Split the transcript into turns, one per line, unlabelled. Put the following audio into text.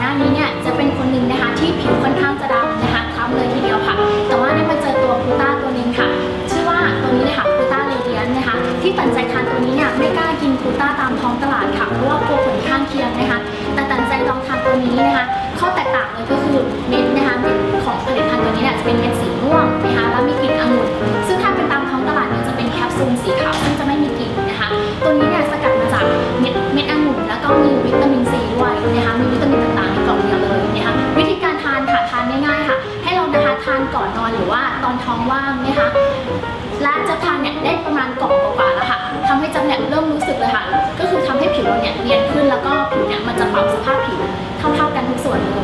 หน้านี้เนี่ยจะเป็นคนหนึ่งนะคะที่ผิวค่อนข้างจะดำนะคะคล้ำเลยทีเดียวค่ะ แต่ว่าได้มาเจอตัวกลูต้าตัวหนึงค่ะ ชื่อว่าตัวนี้เลยค่ะกลูต้าเรเดียนนะคะ ที่ตัดใจทานตัวนี้เนี่ยไม่กล้ากินกลูต้าตามท้องตลาดค่ะเพราะว่ากลัวผลข้างเคียงนะคะ แต่ตัดใจลองทานตัวนี้นะคะข้อแตกต่างเลยก็คือเม็ดนะคะเม็ดของผลิตภัณฑ์ตัวนี้เนี่ยจะเป็นเม็ดสีม่วงนะคะแล้วมีกลิ่นองุ่นซึ่งถ้าเป็นตามท้องตลาดเนี่ยจะเป็นแคปซูลสีขาว ว่าตอนท้องว่างนะคะและจะทานเนี่ยได้ประมาณกล่องกว่าๆแล้วค่ะทำให้จำเนี่ยเริ่มรู้สึกเลยค่ะ ก็คือทำให้ผิวเราเนี่ยเนียนขึ้นแล้วก็ผิวเนี่ยมันจะปรับสภาพผิวเท่าๆกันทุกส่วนเลย